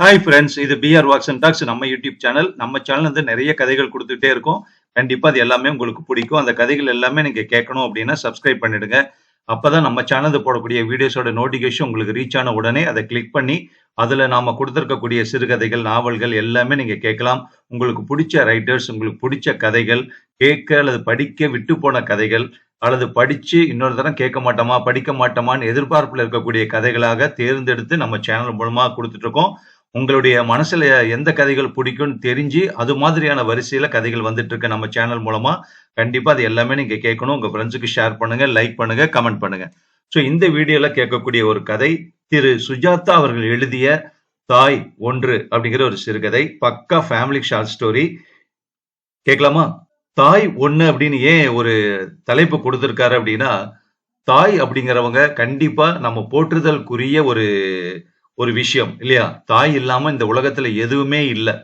Hi friends இது PR walks and talks நம்ம YouTube channel நம்ம சேனல் வந்து நிறைய கதைகள் கொடுத்துட்டே இருக்கோம். கண்டிப்பாக அது எல்லாமே உங்களுக்கு பிடிக்கும். அந்த கதைகள் எல்லாமே நீங்கள் கேட்கணும் அப்படின்னா சப்ஸ்கிரைப் பண்ணிடுங்க. அப்பதான் நம்ம சேனல் போடக்கூடிய வீடியோஸோட நோட்டிஃபிகேஷன் உங்களுக்கு ரீச் ஆன உடனே அதை கிளிக் பண்ணி அதில் நாம் கொடுத்துருக்கக்கூடிய சிறுகதைகள் நாவல்கள் எல்லாமே நீங்கள் கேட்கலாம். உங்களுக்கு பிடிச்ச ரைட்டர்ஸ் உங்களுக்கு பிடிச்ச கதைகள் கேட்க அல்லது படிக்க விட்டு போன கதைகள் அல்லது படித்து இன்னொரு தரம் கேட்க மாட்டோமா படிக்க மாட்டோமான்னு எதிர்பார்ப்பில் இருக்கக்கூடிய கதைகளாக தேர்ந்தெடுத்து நம்ம சேனல் மூலமாக கொடுத்துட்ருக்கோம் உங்களுடைய மனசுல எந்த கதைகள் பிடிக்கும்னு தெரிஞ்சு அது மாதிரியான வரிசையில கதைகள் வந்துட்டு இருக்கு நம்ம சேனல் மூலமா. கண்டிப்பா அது எல்லாமே நீங்க கேட்கணும். உங்க ஃப்ரெண்ட்ஸுக்கு ஷேர் பண்ணுங்க லைக் பண்ணுங்க கமெண்ட் பண்ணுங்க. ஸோ இந்த வீடியோல கேட்கக்கூடிய ஒரு கதை திரு சுஜாதா அவர்கள் எழுதிய தாய் ஒன்று அப்படிங்கிற ஒரு சிறுகதை. பக்கா ஃபேமிலி ஷார்ட் ஸ்டோரி கேட்கலாமா? தாய் ஒன்று அப்படின்னு ஏன் ஒரு தலைப்பு கொடுத்துருக்காரு அப்படின்னா தாய் அப்படிங்கிறவங்க கண்டிப்பா நம்ம போற்றுதலுக்குரிய ஒரு ஒரு விஷயம் இல்லையா? தாய் இல்லாம இந்த உலகத்துல எதுவுமே இல்லை.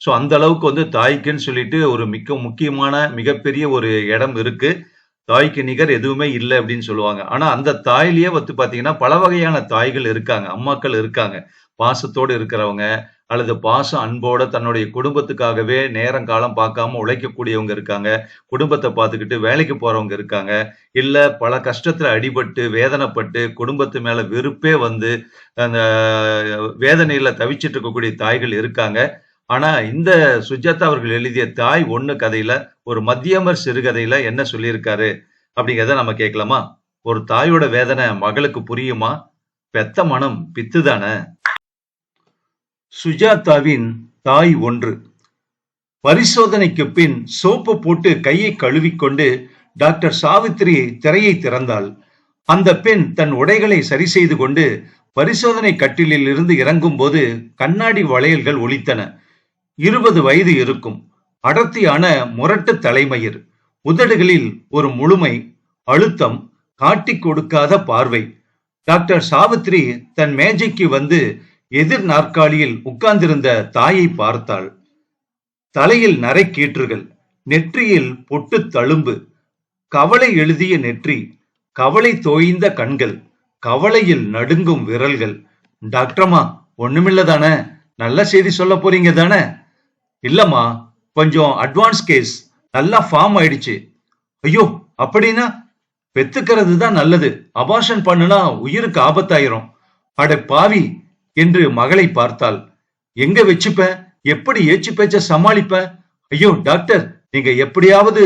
ஸோ அந்த அளவுக்கு வந்து தாய்க்குன்னு சொல்லிட்டு ஒரு மிக முக்கியமான மிகப்பெரிய ஒரு இடம் இருக்கு. தாய்க்கு நிகர் எதுவுமே இல்லை அப்படின்னு சொல்லுவாங்க. ஆனா அந்த தாயிலேயே வந்து பாத்தீங்கன்னா பல வகையான தாய்கள் இருக்காங்க அம்மாக்கள் இருக்காங்க. பாசத்தோடு இருக்கிறவங்க அல்லது பாசம் அன்போட தன்னுடைய குடும்பத்துக்காகவே நேரம் காலம் பார்க்காம உழைக்கக்கூடியவங்க இருக்காங்க. குடும்பத்தை பார்த்துக்கிட்டு வேலைக்கு போறவங்க இருக்காங்க. இல்ல பல கஷ்டத்துல அடிபட்டு வேதனைப்பட்டு குடும்பத்து மேல வெறுப்பே வந்து அந்த வேதனையில தவிச்சிட்டு இருக்கக்கூடிய தாய்கள் இருக்காங்க. ஆனா இந்த சுஜாதா அவர்கள் எழுதிய தாய் ஒண்ணு கதையில ஒரு மத்தியமர் சிறுகதையில என்ன சொல்லியிருக்காரு? அப்படிங்கிறத நம்ம கேட்கலாமா? ஒரு தாயோட வேதனை மகளுக்கு புரியுமா? பெத்த மனம் பித்து தானே சுஜாதாவின் தாய் ஒன்று. பரிசோதனைக்கு பின் சோப்பு போட்டு கையை கழுவிக்கொண்டு டாக்டர் சாவித்திரி திரையை திறந்தாள். அந்த பெண் தன் உடைகளை சரி செய்து கொண்டு பரிசோதனை கட்டிலில் இருந்து இறங்கும் போது கண்ணாடி வளையல்கள் ஒலித்தன. இருபது வயது இருக்கும். அடர்த்தியான முரட்டு தலைமயிர். உதடுகளில் ஒரு முழுமை அழுத்தம் காட்டிக் கொடுக்காத பார்வை. டாக்டர் சாவித்ரி தன் மேஜைக்கு வந்து எதிர் நாற்காலியில் உட்கார்ந்திருந்த தாயை பார்த்தாள். தலையில் நரைக்கீற்றுகள் நெற்றியில் பொட்டு தழும்பு கவலை எழுதிய நெற்றி கவலை தோய்ந்த கண்கள் கவலையில் நடுங்கும் விரல்கள். டாக்டர்மா ஒண்ணுமில்லதானே நல்ல செய்தி சொல்ல போறீங்க தானே? இல்லம்மா கொஞ்சம் அட்வான்ஸ் கேஸ் நல்லா ஃபார்ம் ஆயிடுச்சு. ஐயோ அப்படின்னா? பெத்துக்கிறது தான் நல்லது. அபாஷன் பண்ணுனா உயிருக்கு ஆபத்தாயிரும். அட பாவி என்று மகளை பார்த்தாள். எங்க வச்சுப்ப? எப்படி ஏச்சு பேச்ச சமாளிப்ப? ஐயோ டாக்டர் நீங்க எப்படியாவது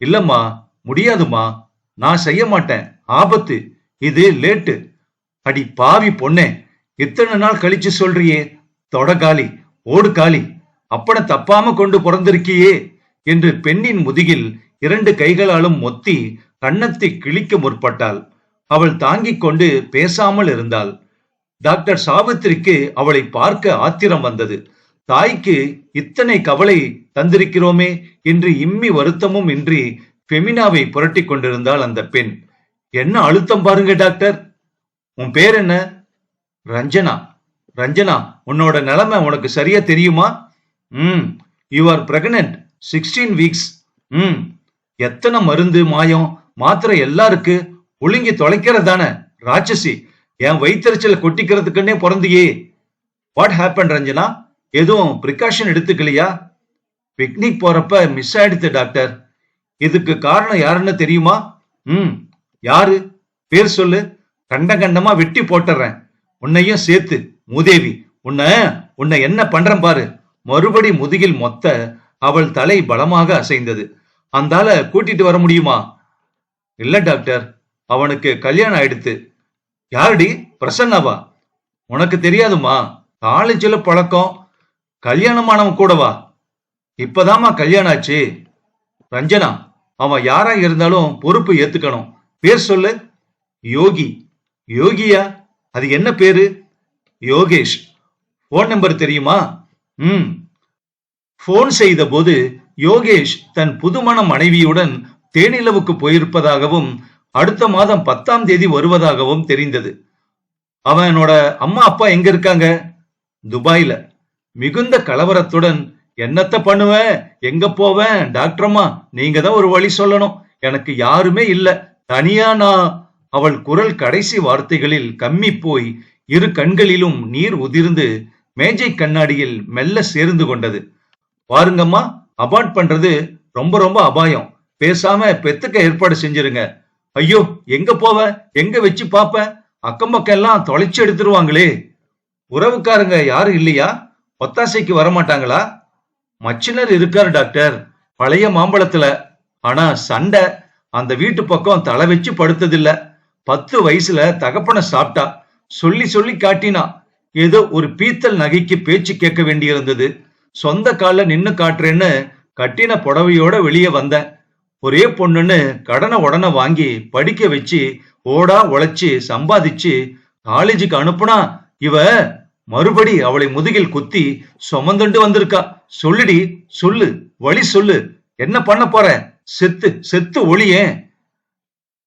இல்லம்மா முடியாதுமா நான் செய்ய மாட்டேன். ஆபத்து. இது லேட்டு. அடி பாவி பொண்ணே இத்தனை நாள் கழிச்சு சொல்றியே? தொட காலி ஓடு காலி. அப்பனை தப்பாம கொண்டு பிறந்திருக்கியே? என்று பெண்ணின் முதுகில் இரண்டு கைகளாலும் மொத்தி கன்னத்தை கிழிக்க முற்பட்டாள். அவள் தாங்கிக் கொண்டு பேசாமல் இருந்தாள். டாக்டர் சாவித்திரிக்கு அவளை பார்க்க ஆத்திரம் வந்தது. தாய்க்கு இத்தனை கவலை தந்திருக்கிறோமே என்று இம்மி வருத்தமும் இன்றி பெமினாவை புரட்டி கொண்டிருந்தாள் அந்த பெண். என்ன அழுத்தம் பாருங்க டாக்டர். உன் பேர் என்ன? ரஞ்சனா. ரஞ்சனா உன்னோட நிலைமை உனக்கு சரியா தெரியுமா? ம் you are pregnant sixteen weeks hmm எத்தனை மருந்து மாயம் மாத்திரை எல்லாருக்கு ஒழுங்கி தொலைக்கிறதானே ராட்சசி. என் வயிற்றுச்சல கொட்டிக்கிறதுக்குன்னே பிறந்தியே. What happen Ranjana? எதுவும் ப்ரிகாஷன் எடுத்துக்கலையா? பிக்னிக் போறப்ப மிஸ் ஆயிடுத்து டாக்டர் இதுக்கு காரணம் யாருன்னு தெரியுமா? ம் யாரு? பேர் சொல்லு. கண்ட கண்டமா வெட்டி போட்டுறேன். உன்னையும் சேர்த்து. மூதேவி உன்னை உன்னை என்ன பண்றேன் பாரு. மறுபடி முதுகில் மொத்த அவள் தலை பலமாக அசைந்தது. அந்தால கூட்டிட்டு வர முடியுமா? இல்ல டாக்டர் அவனுக்கு கல்யாணம் ஆயிடுத்து. யாருடி? பிரசன்னாவா? உனக்கு தெரியாதுமா? காலேஜில் பழக்கம் கல்யாணமானவன் கூடவா? இப்பதாம்மா கல்யாணம் ஆச்சு. ரஞ்சனா அவன் யாரா இருந்தாலும் பொறுப்பு ஏத்துக்கணும். பேர் சொல்லு. யோகி. யோகியா? அது என்ன பேரு? யோகேஷ். போன் நம்பர் தெரியுமா? ம். போன் செய்த போது யோகேஷ் தன் புதுமண மனைவியுடன் தேனிலவுக்கு போயிருப்பதாகவும் அடுத்த மாதம் பத்தாம் தேதி வருவதாகவும் தெரிந்தது. அவனோட அம்மா அப்பா எங்க இருக்காங்க? துபாயில. மிகுந்த கலவரத்துடன் என்னத்த பண்ணுவேன் எங்க போவேன் டாக்டர்மா நீங்க தான் ஒரு வழி சொல்லணும். எனக்கு யாருமே இல்ல. தனியா நான். அவள் குரல் கடைசி வார்த்தைகளில் கம்மி போய் இரு கண்களிலும் நீர் உதிர்ந்து மேஜை கண்ணாடியில் மெல்ல சேர்ந்து கொண்டது. பாருங்கம்மா அபார்ட் பண்றது ரொம்ப ரொம்ப அபாயம். பேசாம பெத்துக்க ஏற்பாடு செஞ்சிருங்க. ஐயோ எங்க போவ? எங்க வச்சு பாப்ப? அக்கம் பக்கம் எல்லாம் தொலைச்சு எடுத்துருவாங்களே. உறவுக்காரங்க யாரும் இல்லையா? ஒத்தாசைக்கு வரமாட்டாங்களா? மச்சினர் இருக்காரு டாக்டர். பழைய மாம்பழத்துல. ஆனா சண்டை. அந்த வீட்டு பக்கம் தலை வச்சு படுத்ததில்ல. பத்து வயசுல தகப்பனை சாப்பிட்டா. சொல்லி சொல்லி காட்டினா. ஏதோ ஒரு பீத்தல் நகைக்கு பேச்சு கேட்க வேண்டியிருந்தது. சொந்த கால நின்னு காட்டுறேன்னு கட்டின புடவையோட வெளியே வந்தேன். ஒரே பொண்ணுன்னு கடனை உடனே வாங்கி படிக்க வச்சு ஓடா உழைச்சி சம்பாதிச்சு காலேஜுக்கு அனுப்புனா இவ மறுபடி அவளை முதுகில் குத்தி சுமந்துண்டு வந்திருக்கா. சொல்லுடி சொல்லு வழி சொல்லு. என்ன பண்ண போற? செத்து செத்து ஒளியே.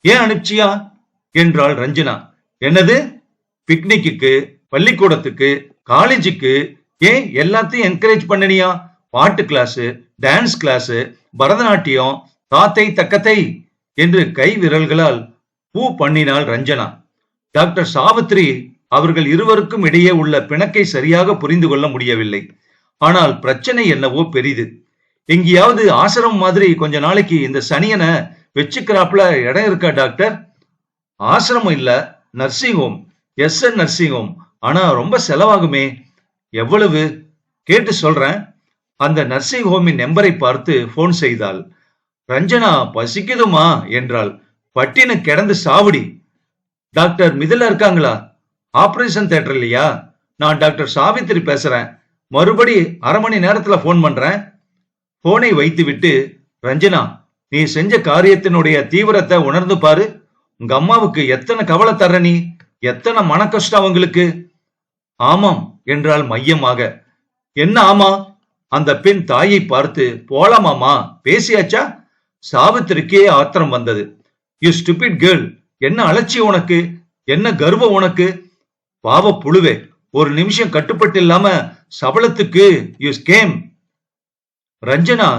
ஏன் அனுப்பிச்சியா? என்றாள் ரஞ்சனா. என்னது? பிக்னிக்கு பள்ளிக்கூடத்துக்கு காலேஜுக்கு ஏன் எல்லாத்தையும் என்கரேஜ் பண்ணனியா? பாட்டு கிளாஸ் டான்ஸ் கிளாஸ் பரதநாட்டியம் தாத்தை தக்கத்தை என்று கை விரல்களால் பூ பண்ணினாள் ரஞ்சனா. டாக்டர் சாவித்ரி அவர்கள் இருவருக்கும் இடையே உள்ள பிணக்கை சரியாக புரிந்து கொள்ள முடியவில்லை. ஆனால் பிரச்சனை என்னவோ பெரிது. எங்கேயாவது ஆசிரமம் மாதிரி கொஞ்ச நாளைக்கு இந்த சனியனை வச்சுக்கிறாப்புல இடம் இருக்கா டாக்டர்? ஆசிரமம் இல்ல nursing home S N nursing home ஆனா ரொம்ப செலவாகுமே. எவ்வளவு? கேட்டு சொல்றேன். அந்த நர்சிங் ஹோமின் நம்பரை பார்த்து போன் செய்தாள். ரஞ்சனா பசிக்குதுமா என்றாள். பட்டினு கிடந்து சாவடி. டாக்டர் மிதில இருக்காங்களா? ஆபரேஷன் தேட்டர் இல்லையா? நான் டாக்டர் சாவித்திரி பேசுறேன். மறுபடி அரை மணி நேரத்துல போன் பண்றேன். போனை வைத்துவிட்டு ரஞ்சனா நீ செஞ்ச காரியத்தினுடைய தீவிரத்தை உணர்ந்து பாரு. உங்க அம்மாவுக்கு எத்தனை கவலை தர்ற நீ? எத்தனை மன கஷ்டம் அவங்களுக்கு? ஆமாம் என்றால் மையமாக. என்ன ஆமா? அந்த பெண் தாயை பார்த்து போலாமாமா பேசியாச்சா? சாவித்திரிக்கே ஆத்திரம் வந்தது. யூ ஸ்டூபிட் கேர்ள் என்ன அலட்சியம் உனக்கு? என்ன கர்வம் உனக்கு? பாவ புழுவே ஒரு நிமிஷம் கட்டுப்பட்டு இல்லாம சபலத்துக்கு யூ ஸ்கேம் ரஞ்சனா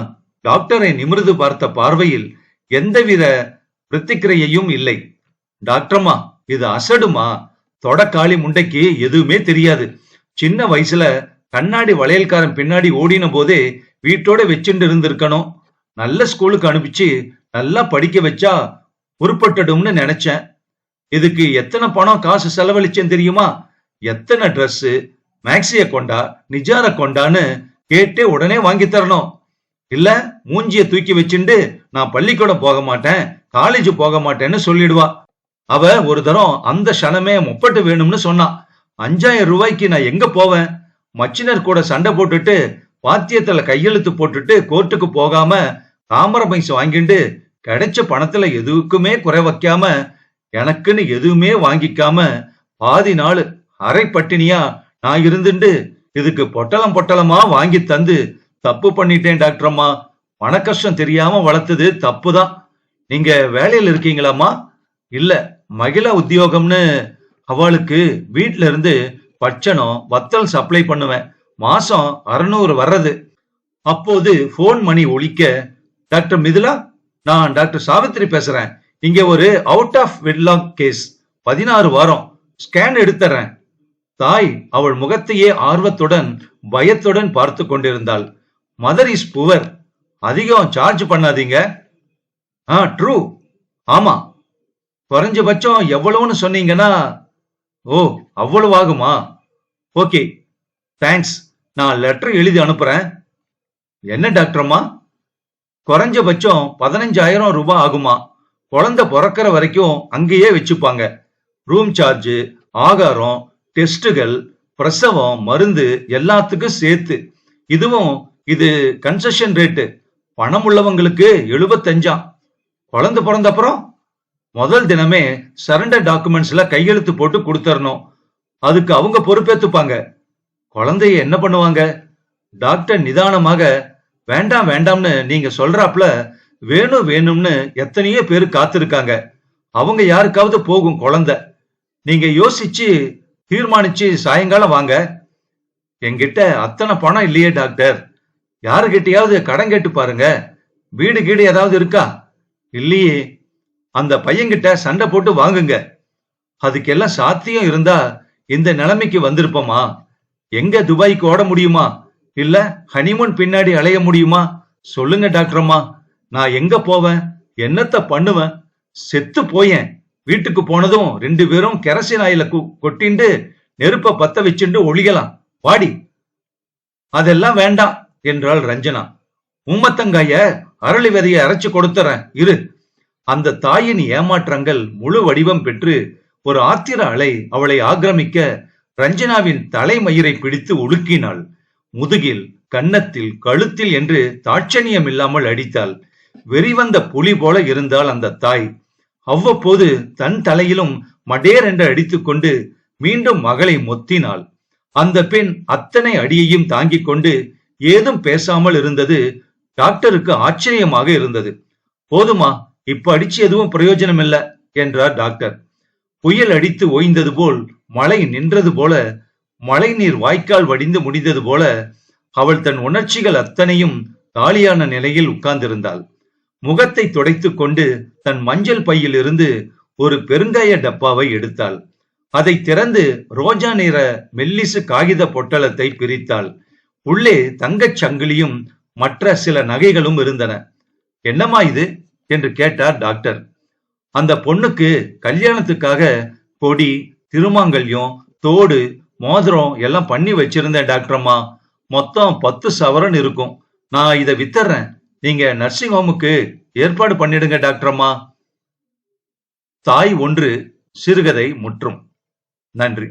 டாக்டரை நிமிர்ந்து பார்த்த பார்வையில் எந்தவித பிரத்திக்கிரையையும் இல்லை. டாக்டர்மா இது அசடுமா? தொடக்காளி முண்டைக்கு எதுவுமே தெரியாது. சின்ன வயசுல கண்ணாடி வளையல்காரன் பின்னாடி ஓடின போதே வீட்டோட வச்சுட்டு இருந்திருக்கணும் நல்ல ஸ்கூலுக்கு அனுப்பிச்சு நல்லா படிக்க வச்சா உருப்பட்டுடும்னு நினைச்சேன். இதுக்கு எத்தனை பணம் காசு செலவழிச்சேன் தெரியுமா? எத்தனை ட்ரெஸ்ஸு மேக்ஸிய கொண்டா நிஜார கொண்டான்னு கேட்டு உடனே வாங்கி தரணும். இல்ல மூஞ்சிய தூக்கி வச்சுண்டு நான் பள்ளிக்கூடம் போக மாட்டேன் காலேஜ் போக மாட்டேன்னு சொல்லிடுவா. அவ ஒரு தரம் அந்த க்ஷணமே முப்பட்டு வேணும்னு சொன்னான் அஞ்சாயிரம் ரூபாய்க்கு நான் எங்க போவேன்? மச்சினர் கூட சண்டை போட்டுட்டு வாத்தியத்துல கையெழுத்து போட்டுட்டு கோர்ட்டுக்கு போகாம தாமர பைசு வாங்கிட்டு கிடைச்ச பணத்துல எதுக்குமே குறை வைக்காம எனக்குன்னு எதுவுமே வாங்கிக்காம பாதி நாள் அரை பட்டினியா நான் இருந்துட்டு இதுக்கு பொட்டலம் பொட்டலமா வாங்கி தந்து தப்பு பண்ணிட்டேன் டாக்டர் அம்மா. பண கஷ்டம் தெரியாம வளர்த்தது தப்புதான். நீங்க வேலையில இருக்கீங்களாம்மா? இல்ல மகிழா உத்தியோகம்னு அவளுக்கு வீட்ல இருந்து பட்சணம் வத்தல் சப்ளை பண்ணுவேன். மாசம் அறுநூறு வர்றது. அப்போது போன் மணி ஒழிக்க டாக்டர் மிதுலா நான் டாக்டர் சாவித்ரி பேசுறேன். இங்க ஒரு அவுட் ஆஃப் வெட்லாக் கேஸ் பதினாறு வாரம். ஸ்கேன் எடுத்துறேன். தாய் அவள் முகத்தையே ஆர்வத்துடன் பயத்துடன் பார்த்து கொண்டிருந்தாள். மதர் இஸ் புவர் அதிகம் சார்ஜ் பண்ணாதீங்க. ஆ ட்ரூ ஆமா. குறைஞ்சபட்சம் எவ்வளவுன்னு சொன்னீங்கன்னா ஓ அவ்வளவு ஆகுமா ஓகே. தேங்க்ஸ் நான் லெட்டர் எழுதி அனுப்புறேன். என்ன டாக்டர்மா குறைஞ்சபட்சம் பதினஞ்சாயிரம் ரூபாய் ஆகுமா? குழந்தை பிறக்கிற வரைக்கும் அங்கேயே வச்சுப்பாங்க. ரூம் சார்ஜ் ஆகாரம் டெஸ்ட்டுகள் பிரசவம் மருந்து எல்லாத்துக்கும் சேர்த்து. இதுவும் இது கன்செஷன் ரேட்டு பணம் உள்ளவங்களுக்கு எழுபத்தஞ்சாம் குழந்தை பிறந்த அப்புறம் முதல் தினமே சரண்டர் டாக்குமெண்ட்ஸ்ல கையெழுத்து போட்டு கொடுத்துடணும் அதுக்கு அவங்க பொறுப்பேத்துப்பாங்க. குழந்தைய என்ன பண்ணுவாங்க? டாக்டர் நிதானமாக வேண்டாம் வேண்டாம்னு நீங்க சொல்றாப்ல வேணும் வேணும்னு எத்தனையோ பேர் காத்திருக்காங்க. அவங்க யாருக்காவது போகும் குழந்தை. நீங்க யோசிச்சு தீர்மானிச்சு சாயங்காலம் வாங்க. என்கிட்ட அத்தனை பணம் இல்லையே டாக்டர். யாருகிட்டயாவது கடன் கேட்டு பாருங்க. வீடு கீடு ஏதாவது இருக்கா? இல்லையே. அந்த பையன்கிட்ட சண்டை போட்டு வாங்குங்க. அதுக்கெல்லாம் சாத்தியம் இருந்தா இந்த நிலைமைக்கு வந்திருப்போமா? எங்க துபாய்க்கு ஓட முடியுமா? இல்ல ஹனிமூன் பின்னாடி அலைய முடியுமா? சொல்லுங்க டாக்டர் அம்மா. நான் எங்க போவேன்? என்னத்த பண்ணுவேன்? செத்து போயேன். வீட்டுக்கு போனதும் ரெண்டு பேரும் கெரசின் ஆயில கு- கொட்டிண்டு நெருப்ப பத்த வச்சுண்டு ஒழிகலாம் வாடி. அதெல்லாம் வேண்டாம் என்றாள் ரஞ்சனா. ஊமத்தங்காய அரளி விதையை அரைச்சு கொடுத்துறேன். இரு. அந்த தாயின் ஏமாற்றங்கள் முழு வடிவம் பெற்று ஒரு ஆத்திர அலை அவளை ஆக்கிரமிக்க ரஞ்சனாவின் தலைமயிரை பிடித்து உலுக்கினாள். முதுகில் கன்னத்தில் கழுத்தில் என்று தாட்சணியம் இல்லாமல் அடித்தாள். வெறிவந்த புலி போல இருந்தாள் அந்த தாய். அவ்வப்போது தன் தலையிலும் மடேர் என்று அடித்துக்கொண்டு மீண்டும் மகளை மொத்தினாள். அந்த பெண் அத்தனை அடியையும் தாங்கிக் கொண்டு ஏதும் பேசாமல் இருந்தது டாக்டருக்கு ஆச்சரியமாக இருந்தது. போதுமா இப்ப அடிச்சு எதுவும் பிரயோஜனம் இல்ல என்றார் டாக்டர். புயல் அடித்து ஓய்ந்தது போல் மழை நின்றது போல மழை நீர் வாய்க்கால் வடிந்து முடிந்தது போல அவள் தன் உணர்ச்சிகள் அத்தனையும் காலியான நிலையில் உட்கார்ந்திருந்தாள். முகத்தை துடைத்துக் கொண்டு தன் மஞ்சள் பையில் இருந்து ஒரு பெருங்காய டப்பாவை எடுத்தாள். அதை திறந்து ரோஜா நிற மெல்லிசு காகித பொட்டலத்தை பிரித்தாள். உள்ளே தங்கச் சங்கிலியும் மற்ற சில நகைகளும் இருந்தன. என்னம்மா இது? என்று கேட்டார் டாக்டர். அந்த பொண்ணுக்கு கல்யாணத்துக்காக கொடி திருமாங்கல்யம் தோடு மோதிரம் எல்லாம் பண்ணி வச்சிருந்தேன் டாக்டர் அம்மா. மொத்தம் பத்து சவரன் இருக்கும். நான் இதை வித்தர்றேன். நீங்க நர்சிங் ஹோமுக்கு ஏற்பாடு பண்ணிடுங்க டாக்டர் அம்மா. தாய் ஒன்று சிறுகதை முற்றும். நன்றி.